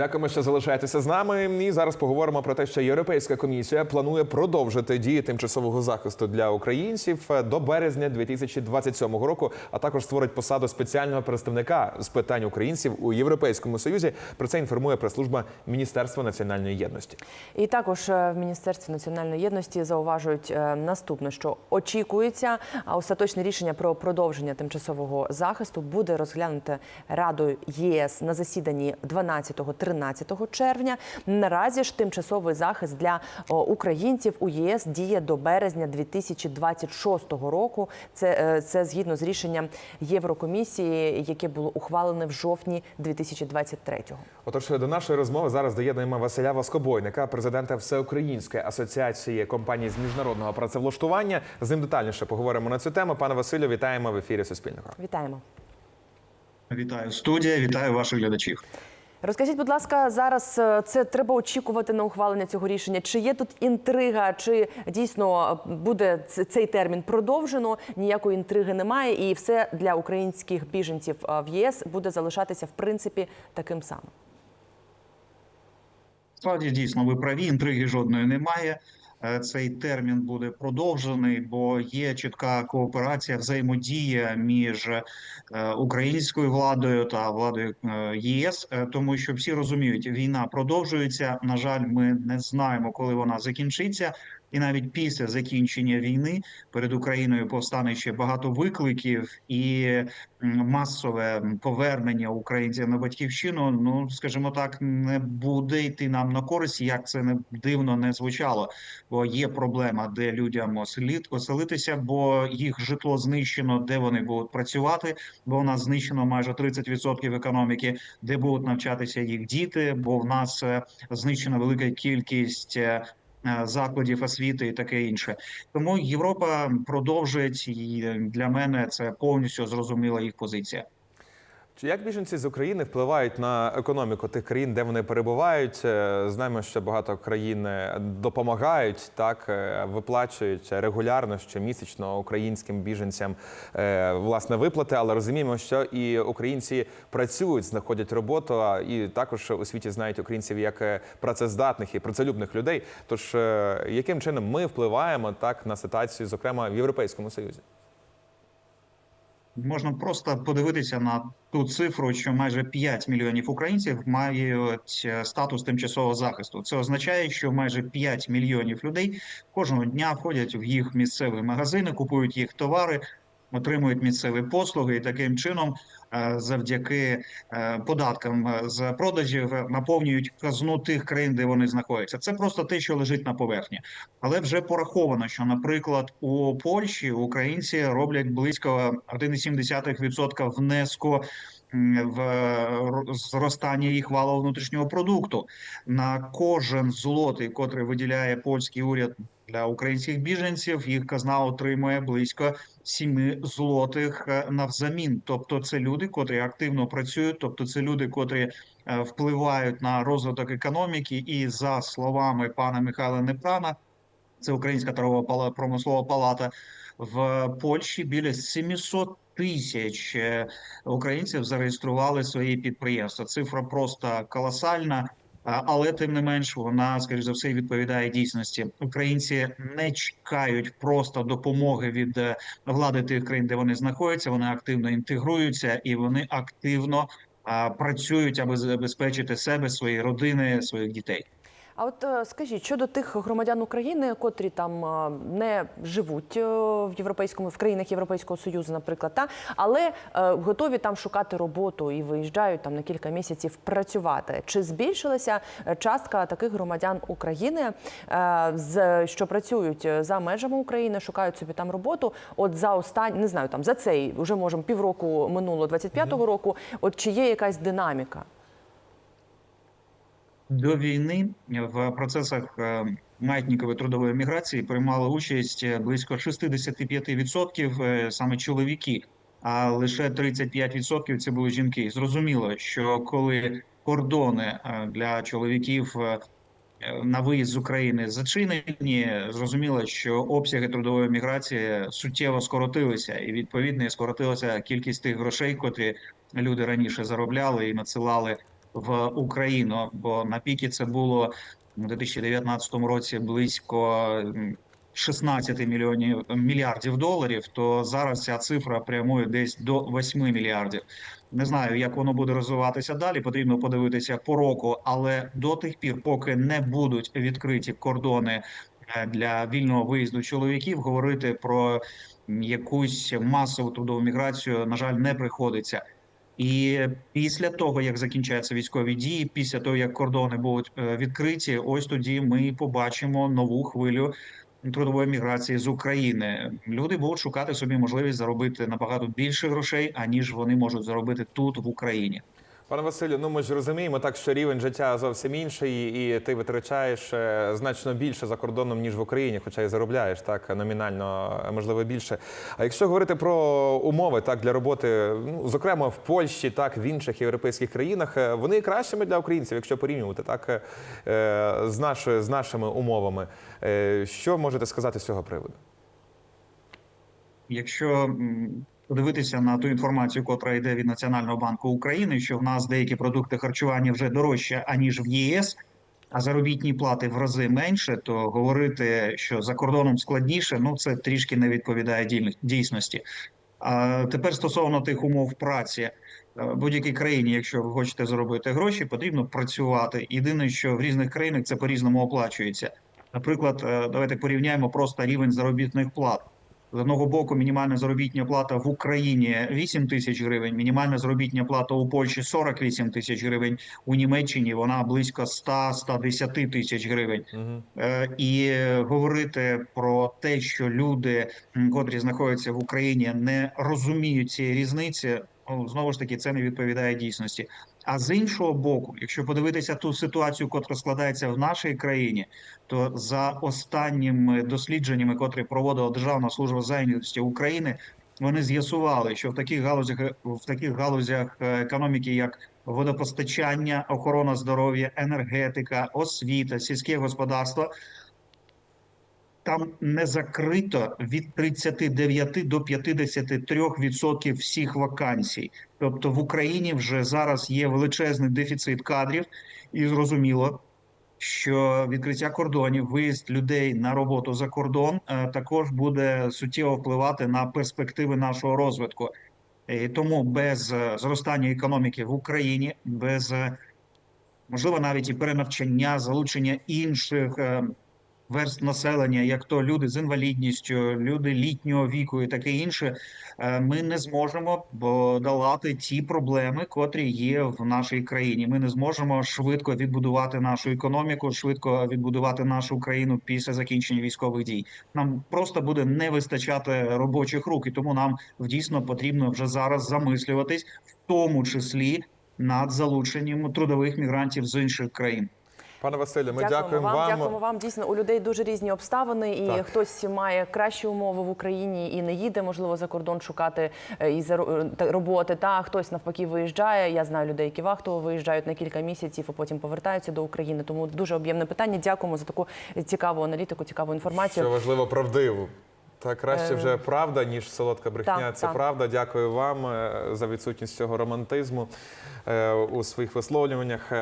Дякуємо, що залишаєтеся з нами. І зараз поговоримо про те, що Європейська комісія планує продовжити дії тимчасового захисту для українців до березня 2027 року, а також створить посаду спеціального представника з питань українців у Європейському Союзі. Про це інформує прес-служба Міністерства національної єдності. І також е, в Міністерстві національної єдності зауважують е, наступне, що очікується, а остаточне рішення про продовження тимчасового захисту буде розглянуте Радою ЄС на засіданні 12-13 червня. Наразі ж тимчасовий захист для українців у ЄС діє до березня 2026 року. Це, е, це згідно з рішенням Єврокомісії, яке було ухвалене в жовтні 2023-го. Отож, до нашої розмови зараз доєднуємо Василя Воскобойника, президента Всеукраїнської асоціації компаній з міжнародного працевлаштування. З ним детальніше поговоримо на цю тему. Пане Василю, вітаємо в ефірі Суспільного. Вітаємо. Вітаю студія, вітаю ваших глядачів. Розкажіть, будь ласка, зараз е, це треба очікувати на ухвалення цього рішення. Чи є тут інтрига, чи дійсно буде цей термін продовжено? Ніякої інтриги немає, і все для українських біженців е, в ЄС буде залишатися в принципі таким самим. Справді дійсно ви праві, інтриги жодної немає. Е, Цей термін буде продовжений, бо є чітка кооперація, взаємодія між е, українською владою та владою е, ЄС, тому що всі розуміють, війна продовжується. На жаль, ми не знаємо, коли вона закінчиться. І навіть після закінчення війни перед Україною повстане ще багато викликів і масове повернення українців на батьківщину. Ну скажімо так, не буде йти нам на користь, як це не дивно не звучало. Бо є проблема, де людям оселіт оселитися, бо їх житло знищено, де вони будуть працювати. Бо у нас знищено майже 30% економіки, де будуть навчатися їх діти. Бо в нас е, знищена велика кількість. Е, Закладів освіти і таке інше, тому Європа продовжить і для мене це повністю зрозуміла їх позиція. Чи як біженці з України впливають на економіку тих країн, де вони перебувають? Е, Знаємо, що багато країн е, допомагають, так е, виплачують регулярно щомісячно українським біженцям власне виплати, але розуміємо, що і українці працюють, знаходять роботу, і також у світі знають українців як працездатних і працелюбних людей. Тож яким чином ми впливаємо так на ситуацію, зокрема в Європейському Союзі? Можна просто подивитися на ту цифру, що майже 5 мільйонів українців мають е, статус тимчасового захисту. Це означає, що майже 5 мільйонів людей кожного дня ходять в їх місцеві магазини, купують їх товари, отримують місцеві послуги, і таким чином, завдяки е, податкам е, з продажів, е, наповнюють казну тих країн, де вони знаходяться. Це просто те, що лежить на поверхні. Але вже пораховано, що, наприклад, у Польщі українці роблять близько 1,7% внеску в зростання їх валового внутрішнього продукту на кожен злотий, котрий виділяє польський уряд для українських біженців. Їх казна отримує близько 7 злотих е, навзамін. Тобто, це люди, котрі активно працюють, тобто це люди, котрі е, впливають на розвиток економіки, і за словами пана Михайла Непрана, це Українська торгова промислова палата в Польщі. Біля 700 тисяч е, українців зареєстрували свої підприємства. Цифра просто колосальна. Але тим не менш вона, скоріш за все, відповідає дійсності. Українці не чекають просто допомоги від е, влади тих країн, де вони знаходяться. Вони активно інтегруються і вони активно працюють, аби забезпечити себе, свої родини, своїх дітей. А от е, скажіть щодо тих громадян України, котрі там е, не живуть е, в європейському в країнах Європейського союзу, наприклад, та але готові там шукати роботу і виїжджають там на кілька місяців працювати. Чи збільшилася частка таких громадян України, з що працюють за межами України, шукають собі там роботу? От за останні не знаю, там за цей вже можемо півроку минуло 25-го року. От чи є якась динаміка? До війни в процесах е, маятникової трудової міграції приймали участь е, близько 65% е, саме чоловіки, а лише 35% це були жінки. Зрозуміло, що коли кордони е, для чоловіків е, е, на виїзд з України зачинені, зрозуміло, що обсяги трудової міграції суттєво скоротилися, і відповідно скоротилася кількість тих грошей, котрі люди раніше заробляли і надсилали в Україну. Бо на піки це було у 2019 році близько м, 16 мільйонів мільярдів доларів. То зараз ця цифра прямує десь до 8 мільярдів. Не знаю, як воно буде розвиватися далі. Потрібно подивитися по року, але до тих пір, поки не будуть відкриті кордони е, для вільного виїзду чоловіків, говорити про якусь масову трудову міграцію, на жаль, не приходиться. І після того, як закінчаться військові дії, після того як кордони будуть е, відкриті, ось тоді ми побачимо нову хвилю трудової міграції з України. Люди будуть шукати собі можливість заробити набагато більше грошей, аніж вони можуть заробити тут в Україні. Пане Василю, ну ми ж розуміємо так, що рівень життя зовсім інший, і ти витрачаєш е, значно більше за кордоном, ніж в Україні, хоча й заробляєш так номінально, е, можливо, більше. А якщо говорити про умови так для роботи, ну зокрема в Польщі, так в інших європейських країнах, е, вони кращими для українців, якщо порівнювати так з, наш, з нашими умовами. Що можете сказати з цього приводу? Якщо подивитися на ту інформацію, котра йде від Національного банку України, що в нас деякі продукти харчування вже дорожче аніж в ЄС, а заробітні плати в рази менше, то говорити, що за кордоном складніше, ну це трішки не відповідає дій- дійсності. А тепер стосовно тих умов праці. Е, будь-якій країні, якщо ви хочете заробити гроші, потрібно працювати. Єдине, що в різних країнах це по-різному оплачується. Наприклад, е, давайте порівняємо просто рівень заробітних плат. З одного боку, мінімальна заробітня плата в Україні 8 тисяч гривень, мінімальна заробітня плата у Польщі 48 тисяч гривень, у Німеччині вона близько 100-110 тисяч гривень. Угу. Е, І говорити про те, що люди, котрі знаходяться в Україні, не розуміють цієї різниці, ну, знову ж таки, це не відповідає дійсності. А з іншого боку, якщо подивитися ту ситуацію, котра складається в нашій країні, то за останніми дослідженнями, котрі проводила Державна служба зайнятості України, вони з'ясували, що в таких галузях в таких галузях е, економіки, як водопостачання, охорона здоров'я, енергетика, освіта, сільське господарство. Там не закрито від 39 до 53% всіх вакансій. Тобто в Україні вже зараз є величезний дефіцит кадрів, і зрозуміло, що відкриття кордонів, виїзд людей на роботу за кордон е, також буде суттєво впливати на перспективи нашого розвитку. І тому без е, зростання економіки в Україні, без е, можливо навіть і перенавчання, залучення інших верст населення, як то люди з інвалідністю, люди літнього віку і таке інше, е, ми не зможемо подолати ті проблеми, котрі є в нашій країні. Ми не зможемо швидко відбудувати нашу економіку, швидко відбудувати нашу країну після закінчення військових дій. Нам просто буде не вистачати робочих рук, і тому нам дійсно потрібно вже зараз замислюватись, в тому числі над залученням трудових мігрантів з інших країн. Пане Василю, ми дякуємо, дякуємо вам. Дякуємо вам. Дійсно, у людей дуже різні обставини, і Так. хтось має кращі умови в Україні і не їде, можливо, за кордон шукати е, і за роботи. Та хтось навпаки виїжджає. Я знаю людей, які вахтово виїжджають на кілька місяців, а потім повертаються до України. Тому дуже об'ємне питання. Дякуємо за таку цікаву аналітику, цікаву інформацію. Що важливо, правдиву. Та краще Е, вже правда, ніж солодка брехня. так, Це так. правда. Дякую вам е, за відсутність цього романтизму е, у своїх висловлюваннях. Е,